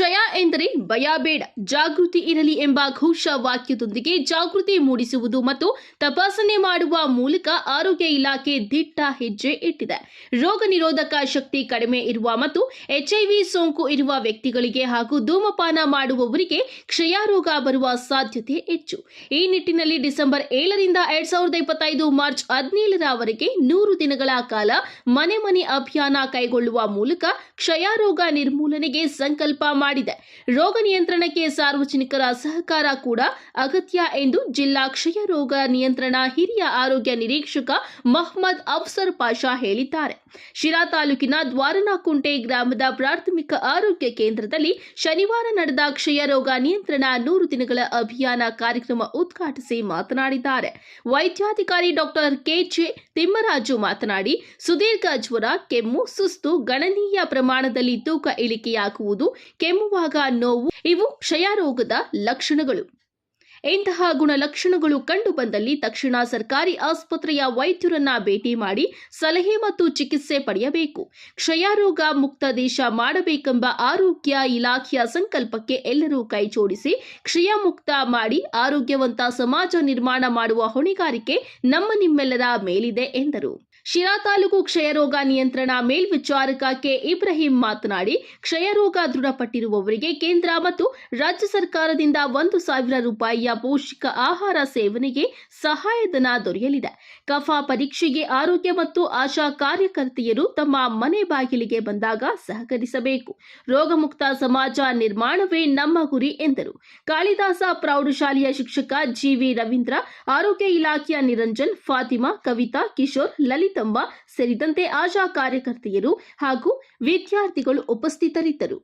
ಕ್ಷಯ ಎಂದರೆ ಭಯ ಬೇಡ, ಜಾಗೃತಿ ಇರಲಿ ಎಂಬ ಘೋಷ ವಾಕ್ಯದೊಂದಿಗೆ ಜಾಗೃತಿ ಮೂಡಿಸುವುದು ಮತ್ತು ತಪಾಸಣೆ ಮಾಡುವ ಮೂಲಕ ಆರೋಗ್ಯ ಇಲಾಖೆ ದಿಟ್ಟ ಹೆಜ್ಜೆ ಇಟ್ಟಿದೆ. ರೋಗ ನಿರೋಧಕ ಶಕ್ತಿ ಕಡಿಮೆ ಇರುವ ಮತ್ತು ಎಚ್ಐವಿ ಸೋಂಕು ಇರುವ ವ್ಯಕ್ತಿಗಳಿಗೆ ಹಾಗೂ ಧೂಮಪಾನ ಮಾಡುವವರಿಗೆ ಕ್ಷಯ ರೋಗ ಬರುವ ಸಾಧ್ಯತೆ ಹೆಚ್ಚು. ಈ ನಿಟ್ಟಿನಲ್ಲಿ ಡಿಸೆಂಬರ್ ಏಳರಿಂದ ಎರಡ್ ಸಾವಿರದ ಇಪ್ಪತ್ತೈದು ಮಾರ್ಚ್ ಹದಿನೇಳರವರೆಗೆ ನೂರು ದಿನಗಳ ಕಾಲ ಮನೆ ಮನೆ ಅಭಿಯಾನ ಕೈಗೊಳ್ಳುವ ಮೂಲಕ ಕ್ಷಯ ರೋಗ ನಿರ್ಮೂಲನೆಗೆ ಸಂಕಲ್ಪ ಮಾಡಿದೆ. ರೋಗ ನಿಯಂತ್ರಣಕ್ಕೆ ಸಾರ್ವಜನಿಕರ ಸಹಕಾರ ಕೂಡ ಅಗತ್ಯ ಎಂದು ಜಿಲ್ಲಾ ಕ್ಷಯ ರೋಗ ನಿಯಂತ್ರಣ ಹಿರಿಯ ಆರೋಗ್ಯ ನಿರೀಕ್ಷಕ ಮಹಮ್ಮದ್ ಅಫ್ಸರ್ ಪಾಷಾ ಹೇಳಿದ್ದಾರೆ. ಶಿರಾ ತಾಲೂಕಿನ ದ್ವಾರನಾಕುಂಟೆ ಗ್ರಾಮದ ಪ್ರಾಥಮಿಕ ಆರೋಗ್ಯ ಕೇಂದ್ರದಲ್ಲಿ ಶನಿವಾರ ನಡೆದ ಕ್ಷಯ ರೋಗ ನಿಯಂತ್ರಣ ನೂರು ದಿನಗಳ ಅಭಿಯಾನ ಕಾರ್ಯಕ್ರಮ ಉದ್ಘಾಟಿಸಿ ಮಾತನಾಡಿದ್ದಾರೆ. ವೈದ್ಯಾಧಿಕಾರಿ ಡಾಕ್ಟರ್ ಕೆಜೆ ತಿಮ್ಮರಾಜು ಮಾತನಾಡಿ, ಸುದೀರ್ಘ ಜ್ವರ, ಕೆಮ್ಮು, ಸುಸ್ತು, ಗಣನೀಯ ಪ್ರಮಾಣದಲ್ಲಿ ತೂಕ ಇಳಿಕೆಯಾಗುವುದು ಕೆಮ್ಮುವಾಗ ನೋವು, ಇವು ಕ್ಷಯರೋಗದ ಲಕ್ಷಣಗಳು. ಇಂತಹ ಗುಣಲಕ್ಷಣಗಳು ಕಂಡು ಬಂದಲ್ಲಿ ತಕ್ಷಣ ಸರ್ಕಾರಿ ಆಸ್ಪತ್ರೆಯ ವೈದ್ಯರನ್ನ ಭೇಟಿ ಮಾಡಿ ಸಲಹೆ ಮತ್ತು ಚಿಕಿತ್ಸೆ ಪಡೆಯಬೇಕು. ಕ್ಷಯರೋಗ ಮುಕ್ತ ದೇಶ ಮಾಡಬೇಕೆಂಬ ಆರೋಗ್ಯ ಇಲಾಖೆಯ ಸಂಕಲ್ಪಕ್ಕೆ ಎಲ್ಲರೂ ಕೈಜೋಡಿಸಿ ಕ್ಷಯ ಮುಕ್ತ ಮಾಡಿ ಆರೋಗ್ಯವಂತ ಸಮಾಜ ನಿರ್ಮಾಣ ಮಾಡುವ ಹೊಣೆಗಾರಿಕೆ ನಮ್ಮ ನಿಮ್ಮೆಲ್ಲರ ಮೇಲಿದೆ ಎಂದರು. ಶಿರಾ ತಾಲೂಕು ಕ್ಷಯರೋಗ ನಿಯಂತ್ರಣ ಮೇಲ್ವಿಚಾರಕ ಕೆ ಇಬ್ರಾಹಿಂ ಮಾತನಾಡಿ, ಕ್ಷಯರೋಗ ದೃಢಪಟ್ಟಿರುವವರಿಗೆ ಕೇಂದ್ರ ಮತ್ತು ರಾಜ್ಯ ಸರ್ಕಾರದಿಂದ ಒಂದು ಸಾವಿರ ರೂಪಾಯಿಯ ಪೌಷ್ಟಿಕ ಆಹಾರ ಸೇವನೆಗೆ ಸಹಾಯಧನ ದೊರೆಯಲಿದೆ. ಕಫ ಪರೀಕ್ಷೆಗೆ ಆರೋಗ್ಯ ಮತ್ತು ಆಶಾ ಕಾರ್ಯಕರ್ತೆಯರು ತಮ್ಮ ಮನೆ ಬಾಗಿಲಿಗೆ ಬಂದಾಗ ಸಹಕರಿಸಬೇಕು. ರೋಗಮುಕ್ತ ಸಮಾಜ ನಿರ್ಮಾಣವೇ ನಮ್ಮ ಗುರಿ ಎಂದರು. ಕಾಳಿದಾಸ ಪ್ರೌಢಶಾಲೆಯ ಶಿಕ್ಷಕ ಜಿವಿ ರವೀಂದ್ರ, ಆರೋಗ್ಯ ಇಲಾಖೆಯ ನಿರಂಜನ್, ಫಾತಿಮಾ, ಕವಿತಾ, ಕಿಶೋರ್ ಲಲಿತಮ್ಮ ಸೇರಿದಂತೆ ಆಶಾ ಕಾರ್ಯಕರ್ತೆಯರು ಹಾಗೂ ವಿದ್ಯಾರ್ಥಿಗಳು ಉಪಸ್ಥಿತರಿದ್ದರು.